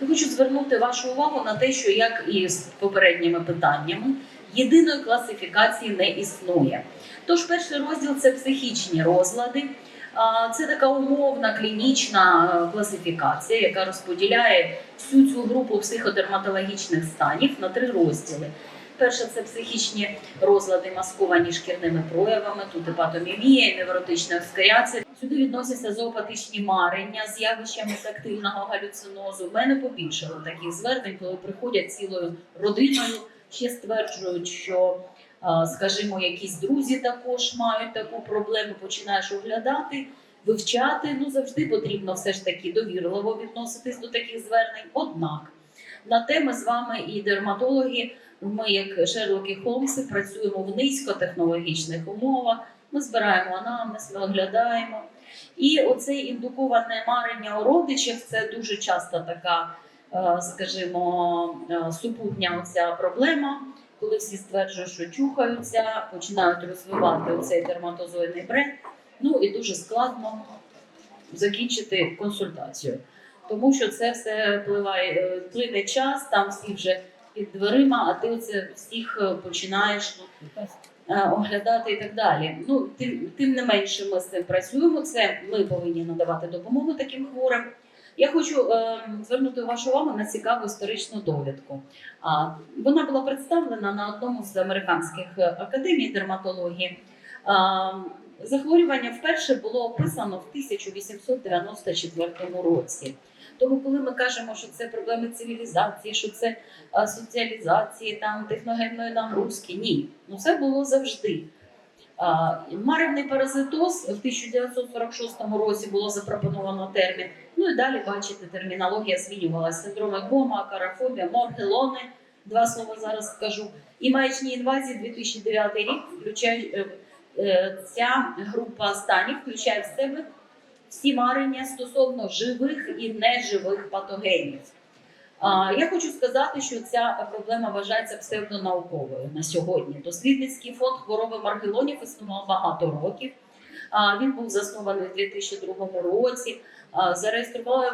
Я хочу звернути вашу увагу на те, що як і з попередніми питаннями, єдиної класифікації не існує. Тож перший розділ це психічні розлади. Це така умовна клінічна е, класифікація, яка розподіляє всю цю групу психодерматологічних станів на три розділи. Перше це психічні розлади, масковані шкірними проявами, тут епатомімія, і невротична ескаріація. Сюди відносяться зоопатичні марення з явищами тактильного галюцинозу. В мене побільшало таких звернень, коли приходять цілою родиною, ще стверджують, що скажімо, якісь друзі також мають таку проблему, починаєш оглядати, вивчати. Ну завжди потрібно все ж таки довірливо відноситись до таких звернень. Однак на те ми з вами і дерматологи. Ми, як Шерлоки Холмси, працюємо в низькотехнологічних умовах. Ми збираємо анамнез, ми оглядаємо. І оце індуковане марення у родичів це дуже часто така, е, скажімо, е, супутня оця проблема, коли всі стверджують, що чухаються, починають розвивати оцей дерматозоїдний бренд. Ну і дуже складно закінчити консультацію, тому що це все впливає, е, вплине час, там всі вже під дверима, а ти оце всіх е, починаєш е, оглядати і так далі. Ну тим, тим не менше, ми з цим працюємо. Це ми повинні надавати допомогу таким хворим. Я хочу е, звернути вашу увагу на цікаву історичну довідку. А, вона була представлена на одному з американських академій дерматології. А, захворювання вперше було описано в 1894 році. Тому, коли ми кажемо, що це проблеми цивілізації, що це соціалізації, там техногенної нагрузки, ні, ну це було завжди. Маревний паразитоз в 1946 році було запропоновано термін. Ну і далі бачите, термінологія змінювалася. Синдроми Гома, карафобія, моргелони. Два слова зараз скажу. І маячні інвазії 2009 рік включає е, е, ця група станів включає в себе всі марення стосовно живих і неживих патогенів. Я хочу сказати, що ця проблема вважається псевдонауковою на сьогодні. Дослідницький фонд хвороби маргелонів існував багато років. Він був заснований у 2002 році. Зареєстрували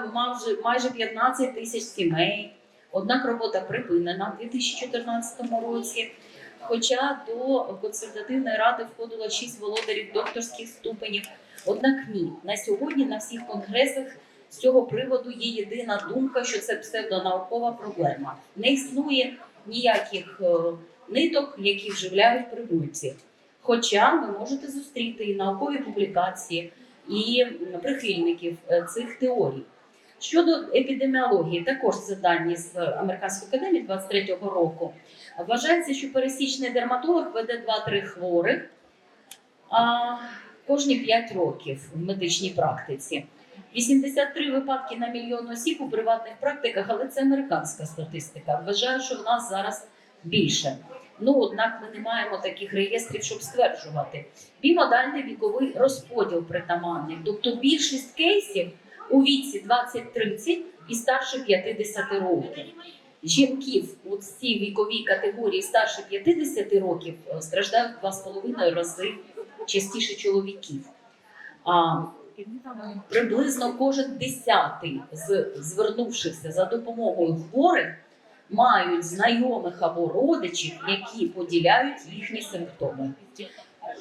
майже 15 тисяч сімей. Однак робота припинена у 2014 році. Хоча до консультативної ради входило 6 володарів докторських ступенів. Однак ні, на сьогодні на всіх конгресах з цього приводу є єдина думка, що це псевдонаукова проблема. Не існує ніяких е, ниток, які вживляють прибульці. Хоча ви можете зустріти і наукові публікації, і прихильників е, цих теорій. Щодо епідеміології, також дані з Американської академії 23-го року. Вважається, що пересічний дерматолог веде 2-3 хворих а, кожні 5 років в медичній практиці. 83 випадки на мільйон осіб у приватних практиках, але це американська статистика. Вважаю, що в нас зараз більше. Ну, однак ми не маємо таких реєстрів, щоб стверджувати. Бімодальний віковий розподіл притаманний. Тобто більшість кейсів у віці 20-30 і старше 50 років. Жінків у цій віковій категорії старше 50 років е, страждають в 2,5 рази частіше чоловіків. А, приблизно кожен десятий з звернувшихся за допомогою хворих мають знайомих або родичів, які поділяють їхні симптоми.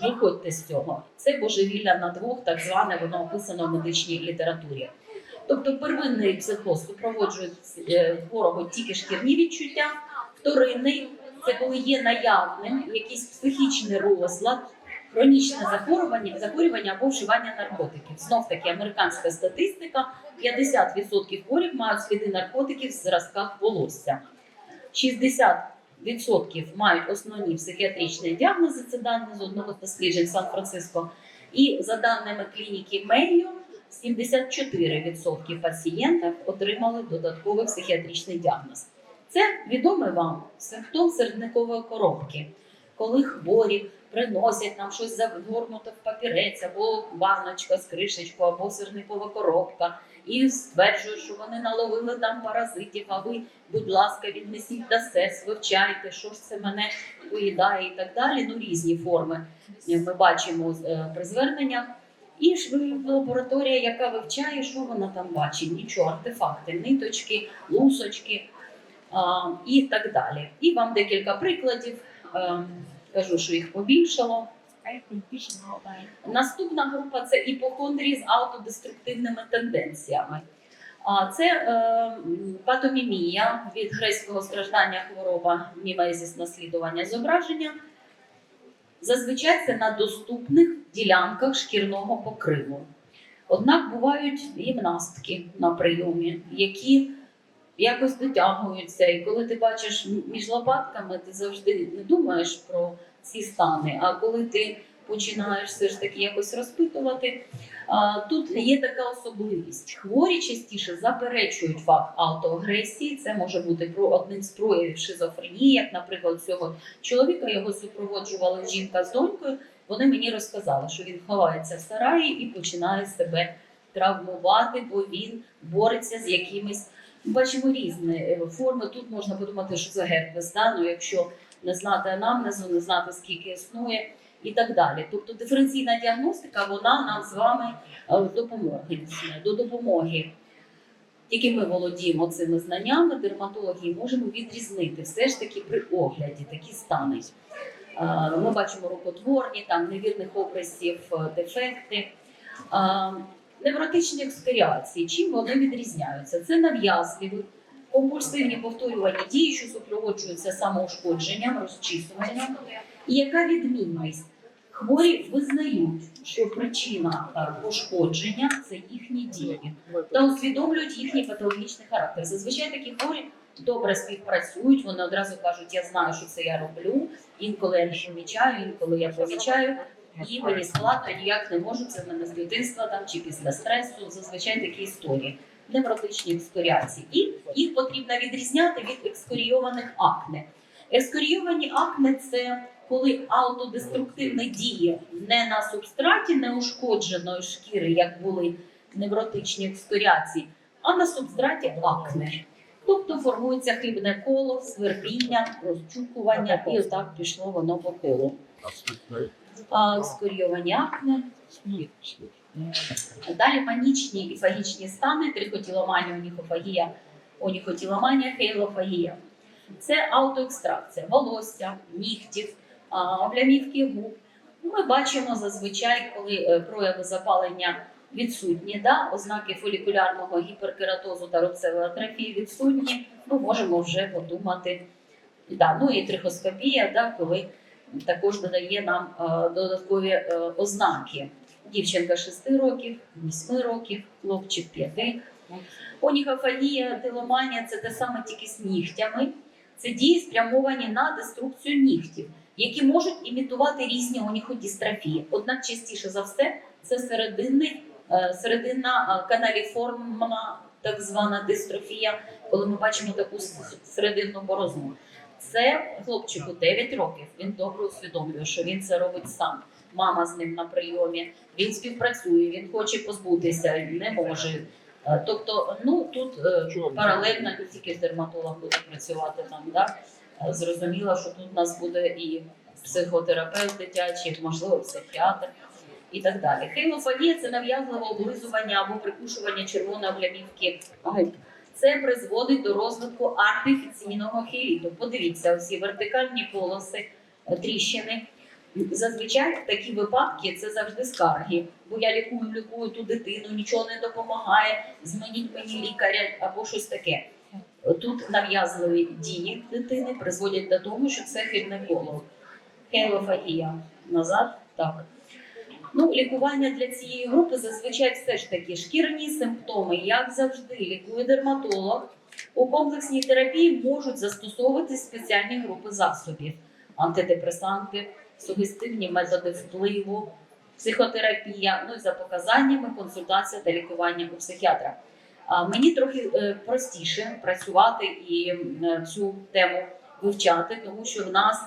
Виходьте з цього. Це божевілля на двох, так зване, воно описано в медичній літературі. Тобто первинний психоз супроводжує е, хворого тільки шкірні відчуття, вторинний це коли є наявним якийсь психічний розлад, хронічне захворювання, захворювання або вживання наркотиків. Знов таки американська статистика: 50% хворих мають сліди наркотиків в зразках волосся. 60% мають основні психіатричні діагнози. Це дані з одного з досліджень Сан-Франциско. І за даними клініки Мейо, 74% пацієнтів отримали додатковий психіатричний діагноз. Це відомий вам симптом середникової коробки, коли хворі приносять нам щось загорнуте в папірець, або баночка з кришечкою, або сирникова коробка, і стверджують, що вони наловили там паразитів. А ви, будь ласка, віднесіть до СЕС, вивчайте, що ж це мене поїдає і так далі. Ну різні форми ми бачимо е, при зверненнях. І ж лабораторія, яка вивчає, що вона там бачить, нічого, артефакти, ниточки, лусочки а, і так далі. І вам декілька прикладів. Е, кажу, що їх побільшало. Наступна група це іпохондрії з автодеструктивними тенденціями. А це е, патомімія від грецького страждання хвороба мімезіс наслідування зображення. Зазвичай це на доступних ділянках шкірного покриву. Однак бувають гімнастки на прийомі, які якось дотягуються. І коли ти бачиш між лопатками, ти завжди не думаєш про ці стани. А коли ти починаєш все ж таки якось розпитувати, тут є така особливість. Хворі частіше заперечують факт автоагресії. Це може бути про одним з проявів шизофренії, як, наприклад, цього чоловіка його супроводжувала жінка з донькою. Вони мені розказали, що він ховається в сараї і починає себе травмувати, бо він бореться з якимись. Бачимо різні е, форми. Тут можна подумати, що це герпес, да? ну, якщо не знати анамнезу, не знати скільки існує і так далі. Тобто диференційна діагностика вона нам з вами е, допомоги до допомоги. Тільки ми володіємо цими знаннями, дерматологи і можемо відрізнити все ж таки при огляді такі стани. Е, Ми бачимо рукотворні, там невірних образів, дефекти. Невротичні екскоріації, чим вони відрізняються? Це нав'язливі, компульсивні повторювані дії, що супроводжуються самоушкодженням, розчісуванням. І яка відмінність? Хворі визнають, що причина пошкодження це їхні дії та усвідомлюють їхній патологічний характер. Зазвичай такі хворі добре співпрацюють. Вони одразу кажуть, я знаю, що це я роблю. Інколи я не помічаю, інколи я помічаю. І мені складно, ніяк не можу. Це в мене з дитинства там чи після стресу. Зазвичай такі історії. Невротичні екскоріації. І їх потрібно відрізняти від екскорійованих акне. Екскорійовані акне це коли аутодеструктивне діє не на субстраті неушкодженої шкіри, як були невротичні екскоріації, а на субстраті акне. Тобто формується хибне коло, свербіння, розчукування, і отак пішло воно по колу. А, акне. Далі панічні і фагічні стани, трихотіломанія, оніхофагія, оніхотіломанія, хейлофагія. Це аутоекстракція волосся, нігтів, облямівки губ. Ну, Ми бачимо зазвичай, коли е, прояви запалення відсутні, да? ознаки фолікулярного гіперкератозу та рубцевої атрофії відсутні, ми можемо вже подумати. Да, ну і трихоскопія, да, коли також додає нам е, додаткові е, ознаки. Дівчинка 6 років, 8 років, хлопчик 5. Оніхофагія, теломанія це те саме тільки з нігтями. Це дії спрямовані на деструкцію нігтів, які можуть імітувати різні оніходістрофії. Однак частіше за все це серединна е, каналіформна так звана дистрофія, коли ми бачимо таку серединну борозну. Це хлопчику 9 років. Він добре усвідомлює, що він це робить сам. Мама з ним на прийомі, він співпрацює, він хоче позбутися, не може. Е, Тобто, ну тут е, Чого? паралельно не тільки дерматолог буде працювати там. Да? Е, Зрозуміло, що тут у нас буде і психотерапевт дитячий, можливо, психіатр і так далі. Хейлофагія це нав'язливе облизування або прикушування червоної облямівки. Це призводить до розвитку артифіційного хеліту. Подивіться, оці вертикальні полоси, е, тріщини. Зазвичай такі випадки це завжди скарги. Бо я лікую, лікую ту дитину, нічого не допомагає, змініть мені лікаря або щось таке. Тут нав'язливі дії дитини призводять до того, що це хибне коло. Хейлофагія. Назад. Так. Ну, лікування для цієї групи зазвичай все ж таки шкірні симптоми, як завжди, лікує дерматолог. У комплексній терапії можуть застосовувати спеціальні групи засобів: антидепресанти, сугестивні методи впливу, психотерапія, ну і за показаннями консультація та лікування у психіатра. Мені трохи е, простіше працювати і е, цю тему вивчати, тому що в нас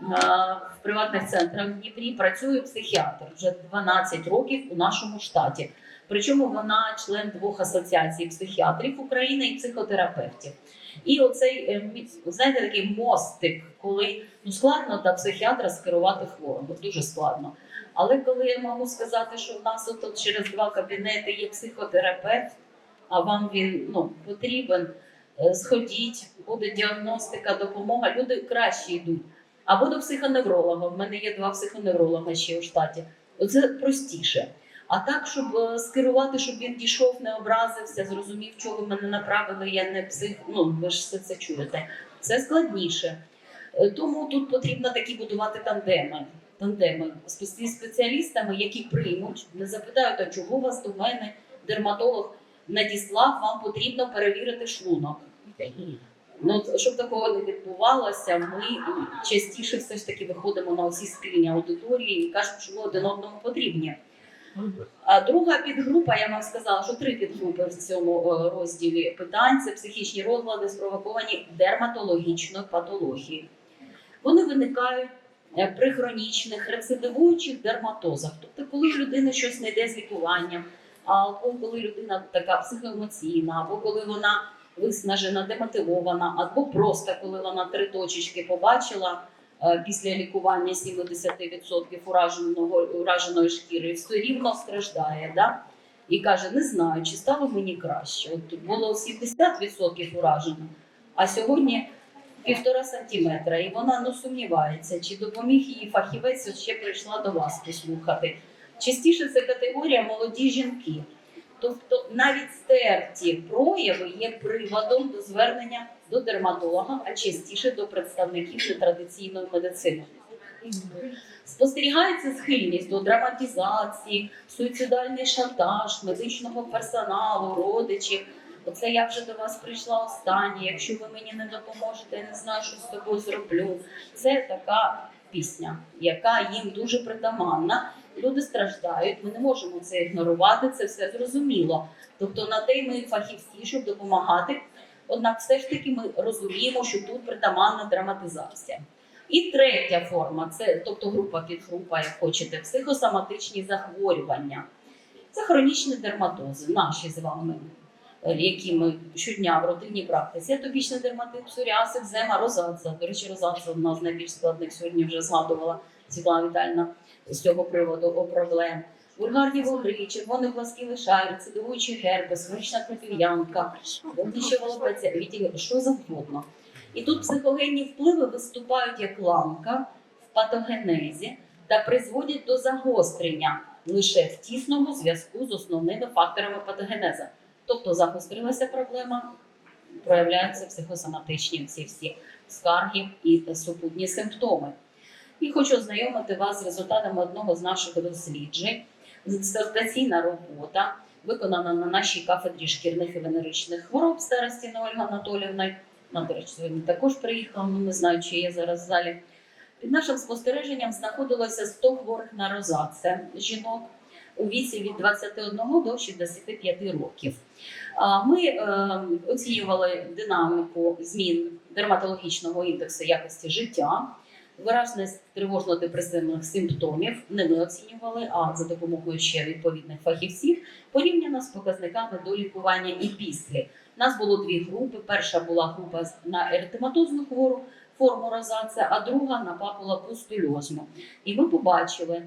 в приватних центрах в Дніпрі працює психіатр вже 12 років у нашому штаті. Причому вона член двох асоціацій психіатрів України і психотерапевтів. І оцей е, знаєте, такий мостик, коли ну складно до психіатра скерувати хворого, дуже складно. Але коли я можу сказати, що в нас от через два кабінети є психотерапевт, а вам він ну, потрібен, е, сходіть, буде діагностика, допомога, люди краще йдуть. Або до психоневролога. В мене є два психоневролога ще у штаті. Оце простіше. А так, щоб е, скерувати, щоб він дійшов, не образився, зрозумів, чого ви мене направили, я не псих. Ну ви ж все це чуєте. Це складніше. Е, Тому тут потрібно такі будувати тандеми. Тандеми з спеціалістами, які приймуть, не запитають, а чого вас до мене дерматолог надіслав, вам потрібно перевірити шлунок. Ну, щоб такого не відбувалося, ми частіше все ж таки виходимо на усі спільні аудиторії і кажемо, що ми один одному потрібні. А друга підгрупа, я вам сказала, що три підгрупи в цьому е, розділі питань це психічні розлади, спровоковані дерматологічною патологією. Вони виникають е, при хронічних рецидивуючих дерматозах. Тобто, коли в людини щось не йде з лікуванням, або коли людина така психоемоційна, або коли вона виснажена, демотивована, або просто коли вона три точечки побачила е, після лікування 70% ураженого ураженої шкіри, все рівно страждає. Да? І каже: не знаю, чи стало мені краще. От було 70% уражено, а сьогодні півтора сантиметра, і вона ну сумнівається, чи допоміг їй фахівець, ще прийшла до вас послухати. Частіше це категорія молоді жінки. Тобто навіть стерті прояви є приводом до звернення до дерматолога, а частіше до представників нетрадиційної медицини. Спостерігається схильність до драматизації, суїцидальний шантаж медичного персоналу, родичів. Оце я вже до вас прийшла останнє. Якщо ви мені не допоможете, я не знаю, що з тобою зроблю. Це така пісня, яка їм дуже притаманна. Люди страждають, ми не можемо це ігнорувати, це все зрозуміло. Тобто на те ми фахівці, щоб допомагати. Однак, все ж таки, ми розуміємо, що тут притаманна драматизація. І третя форма це тобто група підгрупа, як хочете, психосоматичні захворювання. Це хронічні дерматози, наші з вами, які ми щодня в родинній практиці. Атопічний дерматит, псоріаз, екзема, розація. До речі, розація одна з найбільш складних сьогодні вже згадувала Світлана Вітальна з цього приводу о проблем. Вульгарні вугри, червоний глазкий лишай, рецидивуючий герпес, хронічна кропів'янка, вогнище волопеця, відділ, що завгодно. І тут психогенні впливи виступають як ламка в патогенезі та призводять до загострення лише в тісному зв'язку з основними факторами патогенезу. Тобто загострилася проблема, проявляються психосоматичні ці всі скарги і супутні симптоми. І хочу ознайомити вас з результатами одного з наших досліджень. Дисертаційна робота виконана на нашій кафедрі шкірних і венеричних хвороб старості Ольга Анатолівна. До речі, сьогодні також приїхала, ну не знаю, чи є зараз в залі. Під нашим спостереженням знаходилося 100 хворих на розаце жінок у віці від 21 до 65 років. Ми е, оцінювали динаміку змін дерматологічного індексу якості життя, виразність тривожно-депресивних симптомів. Не ми оцінювали, а за допомогою ще відповідних фахівців, порівняно з показниками до лікування і після. Нас було дві групи. Перша була група на еритематозну хвору форму розація, а друга на папулопустульозну. І ми побачили.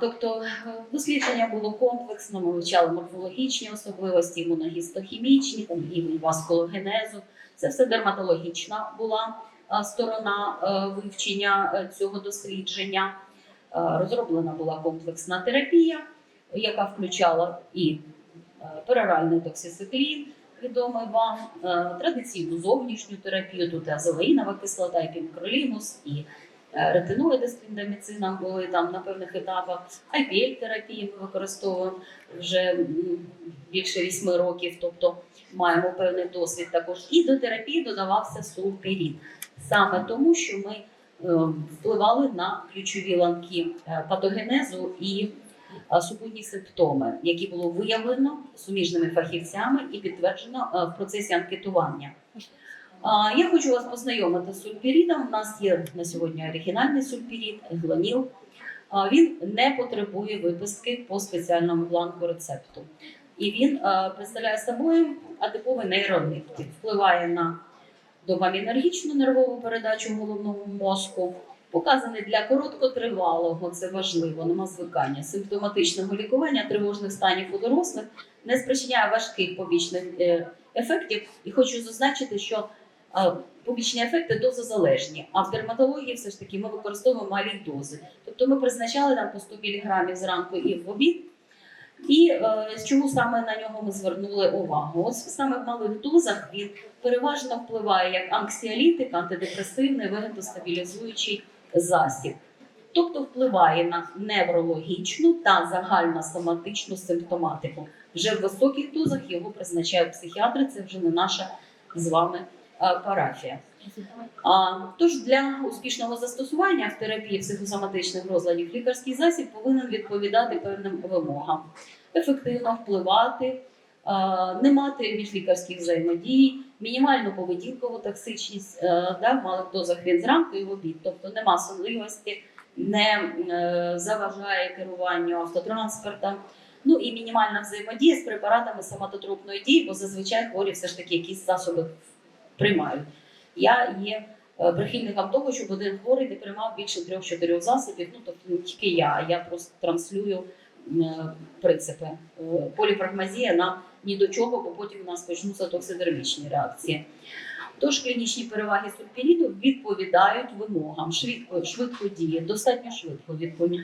Тобто е, дослідження було комплексно, ми вивчали морфологічні особливості, імуногістохімічні, там рівень васкулогенезу. Це все дерматологічна була сторона е, вивчення е, цього дослідження. Е, Розроблена була комплексна терапія, яка включала і е, пероральний токсициклін, відомий вам, е, традиційну зовнішню терапію, тут і азолеїнова кислота, і пінкролінус, і е, ретиноїди з були там на певних етапах. IPL-терапії ми використовуємо вже більше вісьми років, тобто маємо певний досвід також. І до терапії додавався сулпірід. Саме тому, що ми е, впливали на ключові ланки е, патогенезу і е, супутні симптоми, які було виявлено суміжними фахівцями і підтверджено е, в процесі анкетування. Я хочу вас познайомити з сульпірідом. У нас є на сьогодні оригінальний сульпірід, глоніл. він не потребує виписки по спеціальному бланку рецепту. І він представляє собою атиповий нейронептик, впливає на допамінергічну нервову передачу в головному мозку. Показаний для короткотривалого, це важливо, нема звикання, симптоматичного лікування тривожних станів у дорослих не спричиняє важких побічних е, ефектів. І хочу зазначити, що побічні ефекти дозозалежні, а в дерматології все ж таки ми використовуємо малі дози. Тобто ми призначали нам по 100 мг зранку і в обід. І е, чому саме на нього ми звернули увагу? Ось саме в малих дозах він переважно впливає як анксіолітик, антидепресивний, вегетостабілізуючий засіб. Тобто впливає на неврологічну та загальносоматичну симптоматику. Вже в високих дозах його призначають психіатри, це вже не наша з вами парафія. А, тож для успішного застосування в терапії психосоматичних розладів лікарський засіб повинен відповідати певним вимогам, ефективно впливати, а, не мати міжлікарських взаємодій, мінімальну поведінкову токсичність, е, да, в малих дозах він зранку і в обід, тобто нема сонливості, не е, заважає керуванню автотранспортом. Ну і мінімальна взаємодія з препаратами соматотропної дії, бо зазвичай хворі все ж таки якісь засоби приймають. Я є е, прихильником того, щоб один хворий не приймав більше трьох-чотирьох засобів. Ну тобто не тільки я, я просто транслюю е, принципи. Е, Поліпрагмазія нам ні до чого, бо потім у нас почнуться токсидермічні реакції. Тож клінічні переваги сульпіріду відповідають вимогам, швидко, швидко діє, достатньо швидко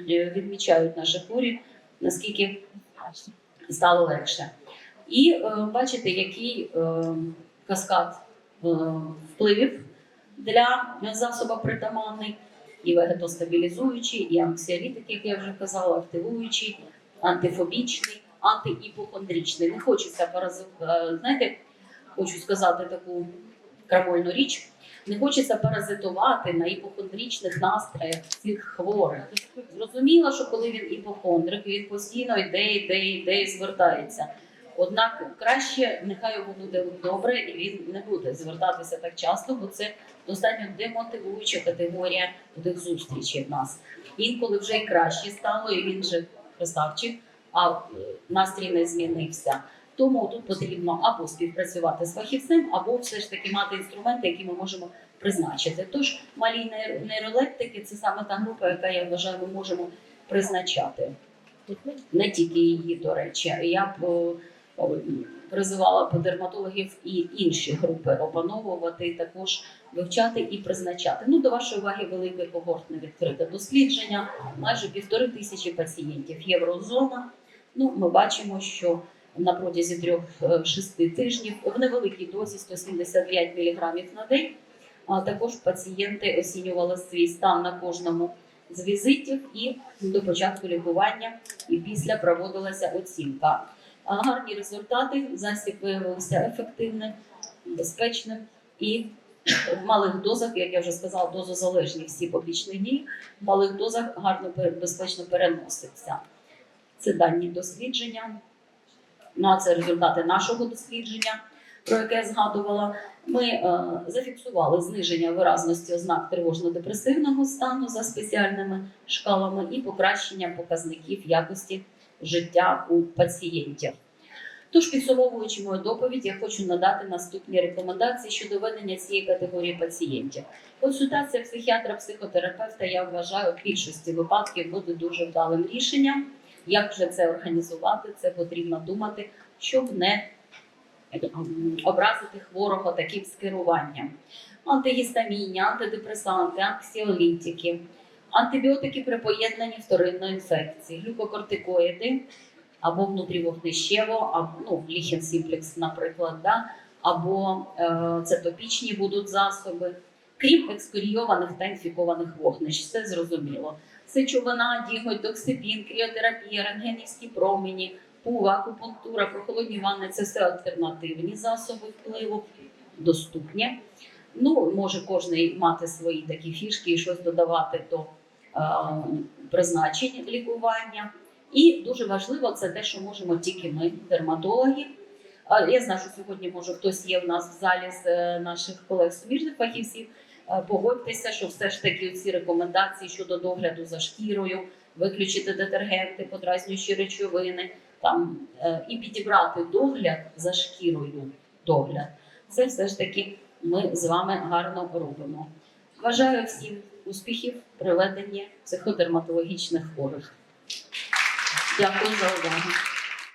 відмічають наші хворі, наскільки стало легше. І е, бачите, який е, каскад е, впливів для засоба притаманний, і вегетостабілізуючий, і анксіолітик, як я вже казала, активуючий, антифобічний, антиіпохондрічний. Не хочеться парази... е, знаєте, хочу сказати таку крамольну річ. Не хочеться паразитувати на іпохондрічних настроях цих хворих. Зрозуміло, що коли він іпохондрик, він постійно йде, йде, йде і звертається. Однак краще нехай йому буде добре, і він не буде звертатися так часто, бо це достатньо демотивуюча категорія тих зустрічей в нас. Інколи вже й краще стало, і він же красавчик, а е, настрій не змінився. Тому тут потрібно або співпрацювати з фахівцем, або все ж таки мати інструменти, які ми можемо призначити. Тож малі нейр- нейролептики це саме та група, яка я вважаю, ми можемо призначати. Не тільки її, до речі. Я б е, призивала б дерматологів і інші групи опановувати, також вивчати і призначати. Ну, до вашої уваги, велике когортне відкрите дослідження, майже півтори тисячі пацієнтів. Єврозона. Ну, ми бачимо, що на протязі 3-6 тижнів в невеликій дозі 175 мг на день. А також пацієнти оцінювали свій стан на кожному з візитів і до початку лікування, і після проводилася оцінка. Гарні результати. Засіб виявився ефективним, безпечним і в малих дозах, як я вже сказала, дозозалежні всі побічні дії, в малих дозах гарно безпечно переноситься. Це дані дослідження. Ну а це результати нашого дослідження, про яке я згадувала. Ми е, зафіксували зниження виразності ознак тривожно-депресивного стану за спеціальними шкалами і покращення показників якості життя у пацієнтів. Тож, підсумовуючи мою доповідь, я хочу надати наступні рекомендації щодо ведення цієї категорії пацієнтів. Консультація психіатра-психотерапевта, я вважаю, в більшості випадків буде дуже вдалим рішенням. Як же це організувати? Це потрібно думати, щоб не ем, образити хворого таким скеруванням. Антигістамінні, антидепресанти, анксіолітики, антибіотики при поєднанні вторинної інфекції, глюкокортикоїди або внутрівогнищево, або ну, ліхен наприклад, да? або е, цитопічні будуть засоби, крім екскурійованих та інфікованих вогнищ. Це зрозуміло. Сечовина, діготь, доксипін, кріотерапія, рентгенівські промені, пува, акупунктура, прохолодні ванни це все альтернативні засоби впливу, доступні. Ну, може кожен мати свої такі фішки і щось додавати до призначень лікування. І дуже важливо це те, що можемо тільки ми, дерматологи. Я знаю, що сьогодні може хтось є в нас в залі з е, наших колег суміжних фахівців. Е, Погодьтеся, що все ж таки ці рекомендації щодо догляду за шкірою, виключити детергенти, подразнюючі речовини, там е, і підібрати догляд за шкірою. Догляд. Це все ж таки ми з вами гарно робимо. Бажаю всім успіхів при веденні психодерматологічних хворих. Дякую за увагу.